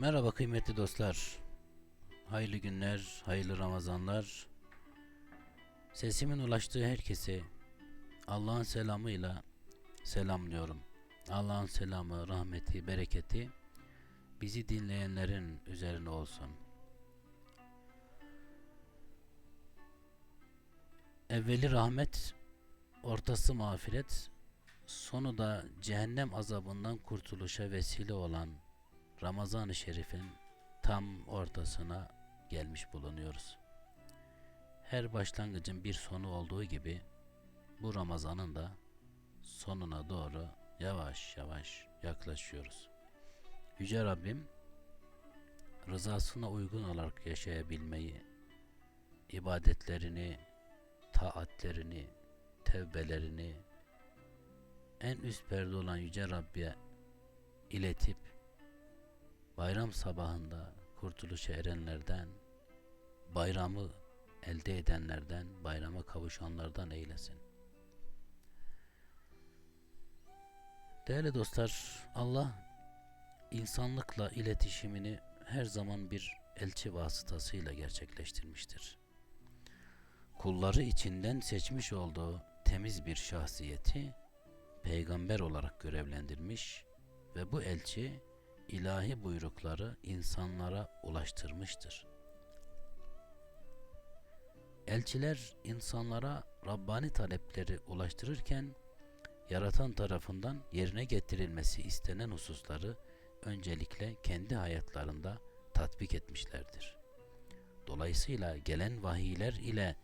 Merhaba kıymetli dostlar. Hayırlı günler, hayırlı Ramazanlar. Sesimin ulaştığı herkese Allah'ın selamıyla selamlıyorum. Allah'ın selamı, rahmeti, bereketi bizi dinleyenlerin üzerine olsun. Evveli rahmet, ortası mağfiret, sonu da cehennem azabından kurtuluşa vesile olan Ramazan-ı Şerif'in tam ortasına gelmiş bulunuyoruz. Her başlangıcın bir sonu olduğu gibi bu Ramazan'ın da sonuna doğru yavaş yavaş yaklaşıyoruz. Yüce Rabbim rızasına uygun olarak yaşayabilmeyi, ibadetlerini, taatlerini, tevbelerini en üst perde olan Yüce Rabbi'ye iletip bayram sabahında kurtuluşa erenlerden, bayramı elde edenlerden, bayrama kavuşanlardan eylesin. Değerli dostlar, Allah insanlıkla iletişimini her zaman bir elçi vasıtasıyla gerçekleştirmiştir. Kulları içinden seçmiş olduğu temiz bir şahsiyeti peygamber olarak görevlendirmiş ve bu elçi ilahi buyrukları insanlara ulaştırmıştır. Elçiler insanlara Rabbani talepleri ulaştırırken yaratan tarafından yerine getirilmesi istenen hususları öncelikle kendi hayatlarında tatbik etmişlerdir. Dolayısıyla gelen vahiyler ile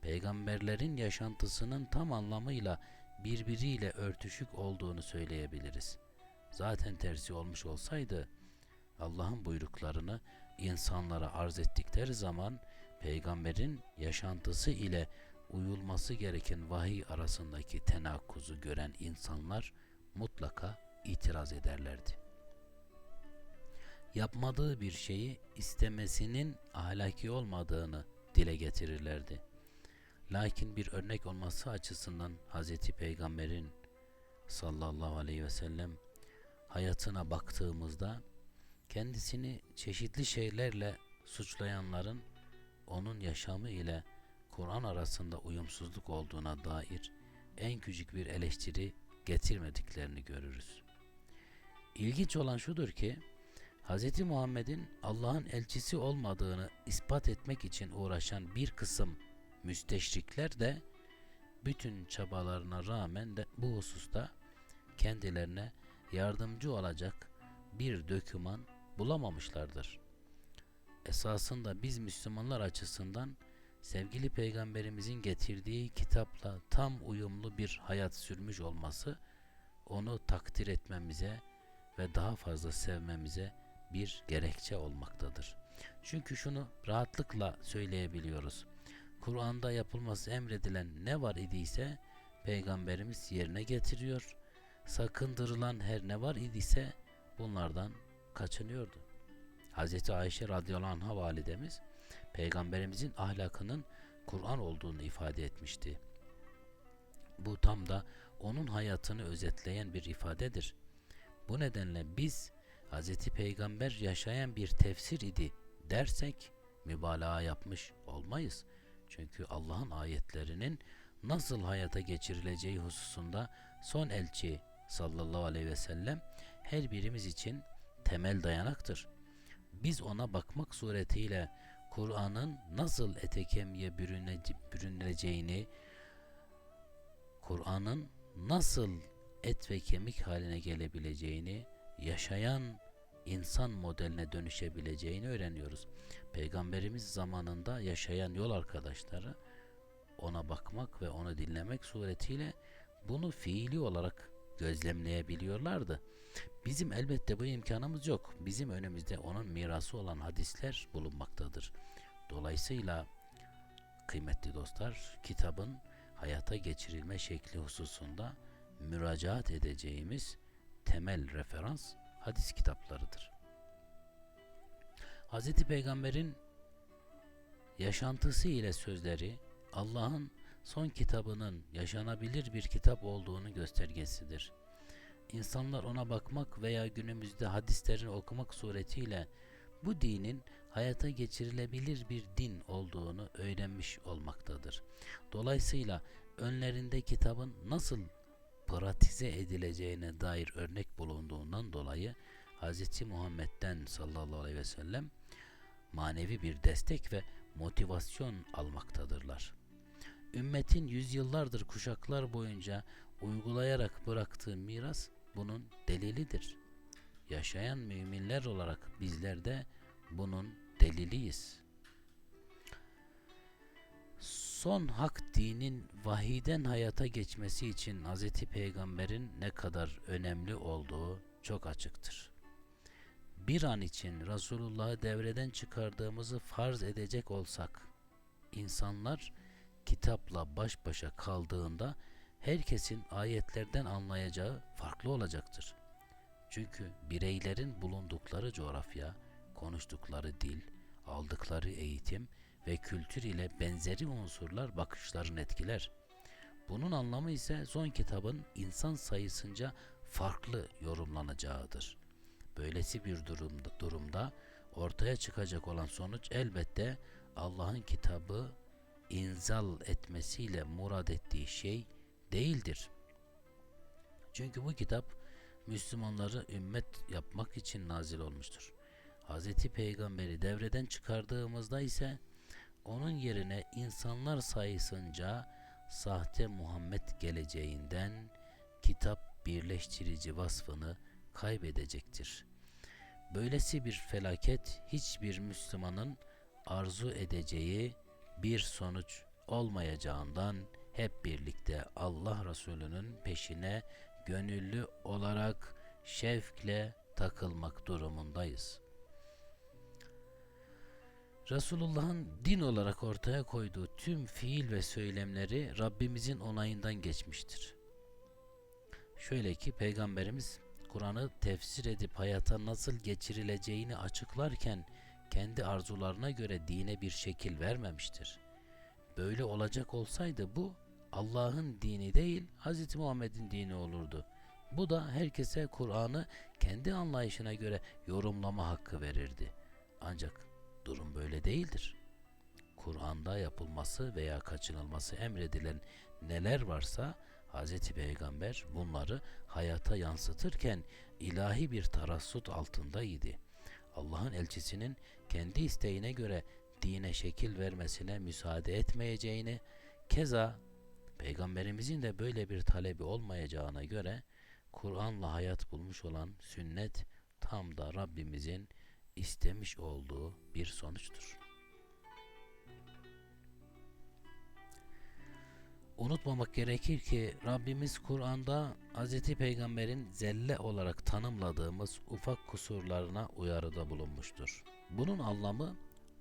peygamberlerin yaşantısının tam anlamıyla birbiriyle örtüşük olduğunu söyleyebiliriz. Zaten tersi olmuş olsaydı Allah'ın buyruklarını insanlara arz ettikleri zaman peygamberin yaşantısı ile uyulması gereken vahiy arasındaki tenakkuzu gören insanlar mutlaka itiraz ederlerdi. Yapmadığı bir şeyi istemesinin ahlaki olmadığını dile getirirlerdi. Lakin bir örnek olması açısından Hz. Peygamber'in sallallahu aleyhi ve sellem hayatına baktığımızda kendisini çeşitli şeylerle suçlayanların onun yaşamı ile Kur'an arasında uyumsuzluk olduğuna dair en küçük bir eleştiri getirmediklerini görürüz. İlginç olan şudur ki Hz. Muhammed'in Allah'ın elçisi olmadığını ispat etmek için uğraşan bir kısım müsteşrikler de bütün çabalarına rağmen de bu hususta kendilerine yardımcı olacak bir döküman bulamamışlardır. Esasında biz Müslümanlar açısından sevgili peygamberimizin getirdiği kitapla tam uyumlu bir hayat sürmüş olması onu takdir etmemize ve daha fazla sevmemize bir gerekçe olmaktadır. Çünkü şunu rahatlıkla söyleyebiliyoruz. Kur'an'da yapılması emredilen ne var idiyse peygamberimiz yerine getiriyor. Sakındırılan her ne var idiyse bunlardan kaçınıyordu. Hz. Ayşe radıyallahu anh'a validemiz peygamberimizin ahlakının Kur'an olduğunu ifade etmişti. Bu tam da onun hayatını özetleyen bir ifadedir. Bu nedenle biz Hz. Peygamber yaşayan bir tefsir idi dersek mübalağa yapmış olmayız. Çünkü Allah'ın ayetlerinin nasıl hayata geçirileceği hususunda son elçi sallallahu aleyhi ve sellem her birimiz için temel dayanaktır. Biz ona bakmak suretiyle Kur'an'ın nasıl ete kemiğe bürüneceğini, Kur'an'ın nasıl et ve kemik haline gelebileceğini, yaşayan insan modeline dönüşebileceğini öğreniyoruz. Peygamberimiz zamanında yaşayan yol arkadaşları ona bakmak ve onu dinlemek suretiyle bunu fiili olarak gözlemleyebiliyorlardı. Bizim elbette bu imkanımız yok. Bizim önümüzde onun mirası olan hadisler bulunmaktadır. Dolayısıyla kıymetli dostlar kitabın hayata geçirilme şekli hususunda müracaat edeceğimiz temel referans hadis kitaplarıdır. Hz. Peygamber'in yaşantısı ile sözleri Allah'ın son kitabının yaşanabilir bir kitap olduğunu göstergesidir. İnsanlar ona bakmak veya günümüzde hadislerini okumak suretiyle bu dinin hayata geçirilebilir bir din olduğunu öğrenmiş olmaktadır. Dolayısıyla önlerinde kitabın nasıl pratize edileceğine dair örnek bulunduğundan dolayı Hz. Muhammed'den sallallahu aleyhi ve sellem manevi bir destek ve motivasyon almaktadırlar. Ümmetin yüzyıllardır kuşaklar boyunca uygulayarak bıraktığı miras bunun delilidir. Yaşayan müminler olarak bizler de bunun deliliyiz. Son hak dinin vahiden hayata geçmesi için Hz. Peygamber'in ne kadar önemli olduğu çok açıktır. Bir an için Resulullah'ı devreden çıkardığımızı farz edecek olsak, insanlar kitapla baş başa kaldığında herkesin ayetlerden anlayacağı farklı olacaktır. Çünkü bireylerin bulundukları coğrafya, konuştukları dil, aldıkları eğitim ve kültür ile benzeri unsurlar bakışlarını etkiler. Bunun anlamı ise son kitabın insan sayısınca farklı yorumlanacağıdır. Böylesi bir durumda, durumda ortaya çıkacak olan sonuç elbette Allah'ın kitabı inzal etmesiyle murad ettiği şey değildir. Çünkü bu kitap Müslümanları ümmet yapmak için nazil olmuştur. Hz. Peygamberi devreden çıkardığımızda ise onun yerine insanlar sayısınca sahte Muhammed geleceğinden kitap birleştirici vasfını kaybedecektir. Böylesi bir felaket hiçbir Müslümanın arzu edeceği bir sonuç olmayacağından hep birlikte Allah Resulü'nün peşine gönüllü olarak şevkle takılmak durumundayız. Resulullah'ın din olarak ortaya koyduğu tüm fiil ve söylemleri Rabbimizin onayından geçmiştir. Şöyle ki Peygamberimiz Kur'an'ı tefsir edip hayata nasıl geçirileceğini açıklarken kendi arzularına göre dine bir şekil vermemiştir. Böyle olacak olsaydı bu Allah'ın dini değil Hz. Muhammed'in dini olurdu. Bu da herkese Kur'an'ı kendi anlayışına göre yorumlama hakkı verirdi. Ancak durum böyle değildir. Kur'an'da yapılması veya kaçınılması emredilen neler varsa Hz. Peygamber bunları hayata yansıtırken ilahi bir tarassut altındaydı. Allah'ın elçisinin kendi isteğine göre dine şekil vermesine müsaade etmeyeceğini, keza Peygamberimizin de böyle bir talebi olmayacağına göre Kur'an'la hayat bulmuş olan sünnet tam da Rabbimizin istemiş olduğu bir sonuçtur. Unutmamak gerekir ki Rabbimiz Kur'an'da Hz. Peygamber'in zelle olarak tanımladığımız ufak kusurlarına uyarıda bulunmuştur. Bunun anlamı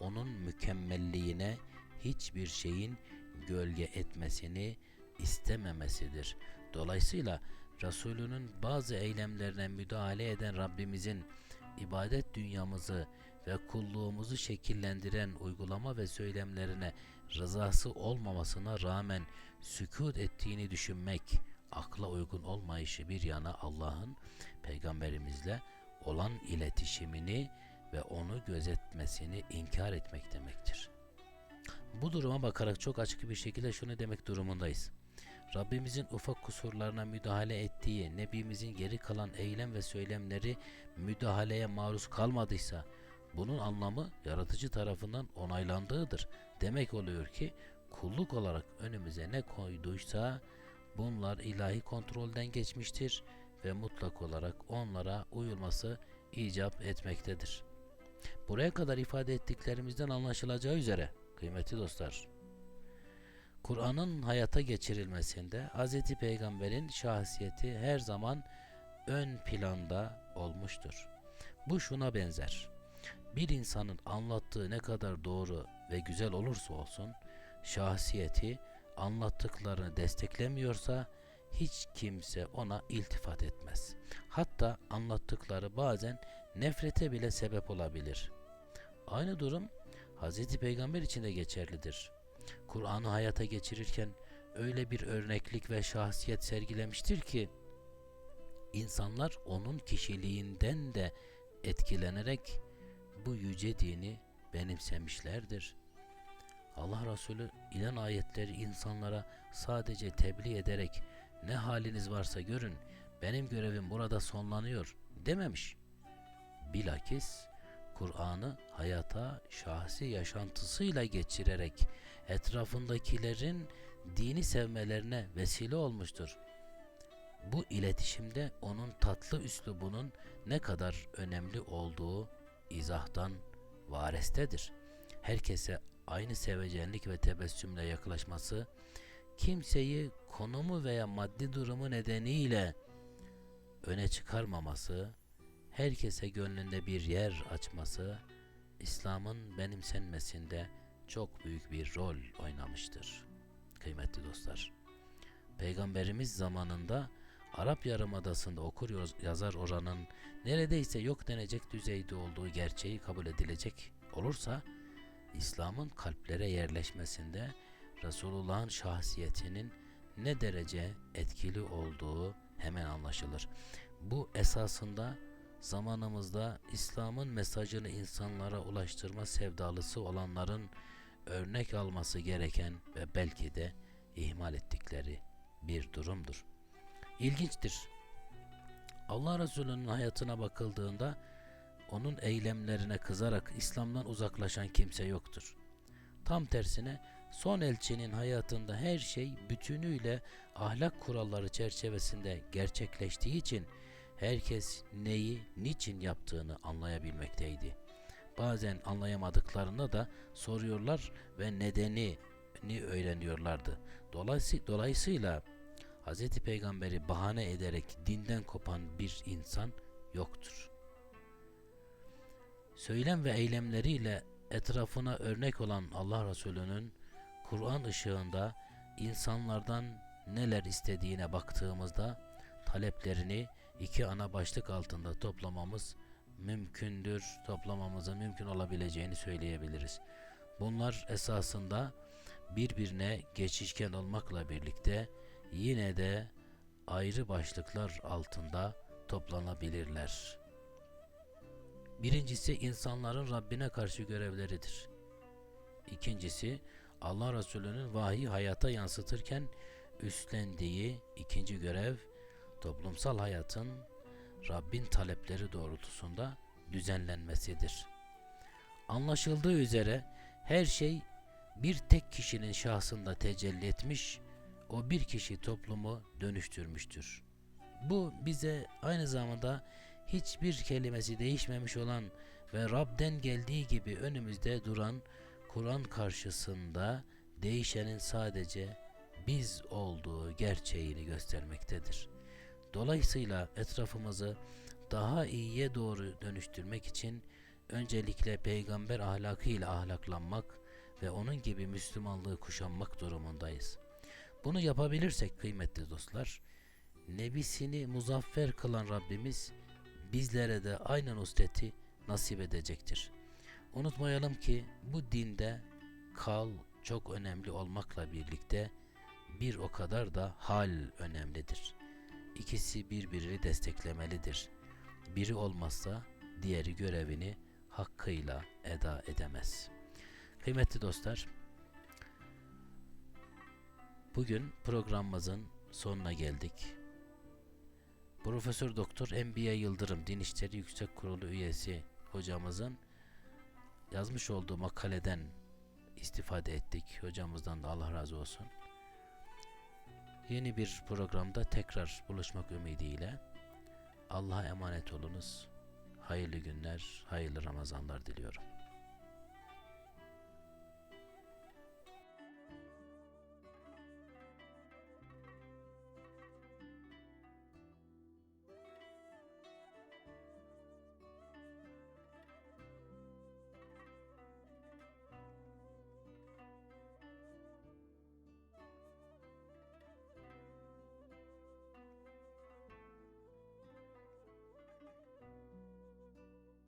onun mükemmelliğine hiçbir şeyin gölge etmesini istememesidir. Dolayısıyla Resulünün bazı eylemlerine müdahale eden Rabbimizin ibadet dünyamızı ve kulluğumuzu şekillendiren uygulama ve söylemlerine rızası olmamasına rağmen sükut ettiğini düşünmek, akla uygun olmayışı bir yana Allah'ın peygamberimizle olan iletişimini ve onu gözetmesini inkar etmek demektir. Bu duruma bakarak çok açık bir şekilde şunu demek durumundayız. Rabbimizin ufak kusurlarına müdahale ettiği, Nebimizin geri kalan eylem ve söylemleri müdahaleye maruz kalmadıysa, bunun anlamı yaratıcı tarafından onaylandığıdır. Demek oluyor ki kulluk olarak önümüze ne koyduysa bunlar ilahi kontrolden geçmiştir ve mutlak olarak onlara uyulması icap etmektedir. Buraya kadar ifade ettiklerimizden anlaşılacağı üzere kıymetli dostlar, Kur'an'ın hayata geçirilmesinde Hz. Peygamber'in şahsiyeti her zaman ön planda olmuştur. Bu şuna benzer. Bir insanın anlattığı ne kadar doğru ve güzel olursa olsun, şahsiyeti anlattıklarını desteklemiyorsa hiç kimse ona iltifat etmez. Hatta anlattıkları bazen nefrete bile sebep olabilir. Aynı durum Hz. Peygamber için de geçerlidir. Kur'an'ı hayata geçirirken öyle bir örneklik ve şahsiyet sergilemiştir ki insanlar onun kişiliğinden de etkilenerek bu yüce dini benimsemişlerdir. Allah Resulü ilan ayetleri insanlara sadece tebliğ ederek ne haliniz varsa görün benim görevim burada sonlanıyor dememiş. Bilakis Kur'an'ı hayata şahsi yaşantısıyla geçirerek etrafındakilerin dini sevmelerine vesile olmuştur. Bu iletişimde onun tatlı üslubunun ne kadar önemli olduğu izahtan varestedir. Herkese aynı sevecenlik ve tebessümle yaklaşması, kimseyi konumu veya maddi durumu nedeniyle öne çıkarmaması, herkese gönlünde bir yer açması, İslam'ın benimsenmesinde çok büyük bir rol oynamıştır. Kıymetli dostlar, Peygamberimiz zamanında Arap Yarımadası'nda okur yazar oranın neredeyse yok denecek düzeyde olduğu gerçeği kabul edilecek olursa, İslam'ın kalplere yerleşmesinde Resulullah'ın şahsiyetinin ne derece etkili olduğu hemen anlaşılır. Bu esasında zamanımızda İslam'ın mesajını insanlara ulaştırma sevdalısı olanların örnek alması gereken ve belki de ihmal ettikleri bir durumdur. İlginçtir. Allah Resulü'nün hayatına bakıldığında onun eylemlerine kızarak İslam'dan uzaklaşan kimse yoktur. Tam tersine son elçinin hayatında her şey bütünüyle ahlak kuralları çerçevesinde gerçekleştiği için herkes neyi, niçin yaptığını anlayabilmekteydi. Bazen anlayamadıklarında da soruyorlar ve nedeni ni öğreniyorlardı. Dolayısıyla Hz. Peygamber'i bahane ederek dinden kopan bir insan yoktur. Söylem ve eylemleriyle etrafına örnek olan Allah Resulü'nün Kur'an ışığında insanlardan neler istediğine baktığımızda taleplerini iki ana başlık altında toplamamız mümkündür, toplamamızın mümkün olabileceğini söyleyebiliriz. Bunlar esasında birbirine geçişken olmakla birlikte yine de ayrı başlıklar altında toplanabilirler. Birincisi insanların Rabbine karşı görevleridir. İkincisi Allah Resulü'nün vahiy hayata yansıtırken üstlendiği ikinci görev toplumsal hayatın Rabbin talepleri doğrultusunda düzenlenmesidir. Anlaşıldığı üzere her şey bir tek kişinin şahsında tecelli etmiş, o bir kişi toplumu dönüştürmüştür. Bu bize aynı zamanda hiçbir kelimesi değişmemiş olan ve Rab'den geldiği gibi önümüzde duran Kur'an karşısında değişenin sadece biz olduğu gerçeğini göstermektedir. Dolayısıyla etrafımızı daha iyiye doğru dönüştürmek için öncelikle peygamber ahlakıyla ahlaklanmak ve onun gibi Müslümanlığı kuşanmak durumundayız. Bunu yapabilirsek kıymetli dostlar, nebisini muzaffer kılan Rabbimiz bizlere de aynı nusreti nasip edecektir. Unutmayalım ki bu dinde kal çok önemli olmakla birlikte bir o kadar da hal önemlidir. İkisi birbirini desteklemelidir. Biri olmazsa diğeri görevini hakkıyla eda edemez. Kıymetli dostlar, bugün programımızın sonuna geldik. Profesör Doktor Enbiye Yıldırım Din İşleri Yüksek Kurulu üyesi hocamızın yazmış olduğu makaleden istifade ettik. Hocamızdan da Allah razı olsun. Yeni bir programda tekrar buluşmak ümidiyle Allah'a emanet olunuz. Hayırlı günler, hayırlı Ramazanlar diliyorum.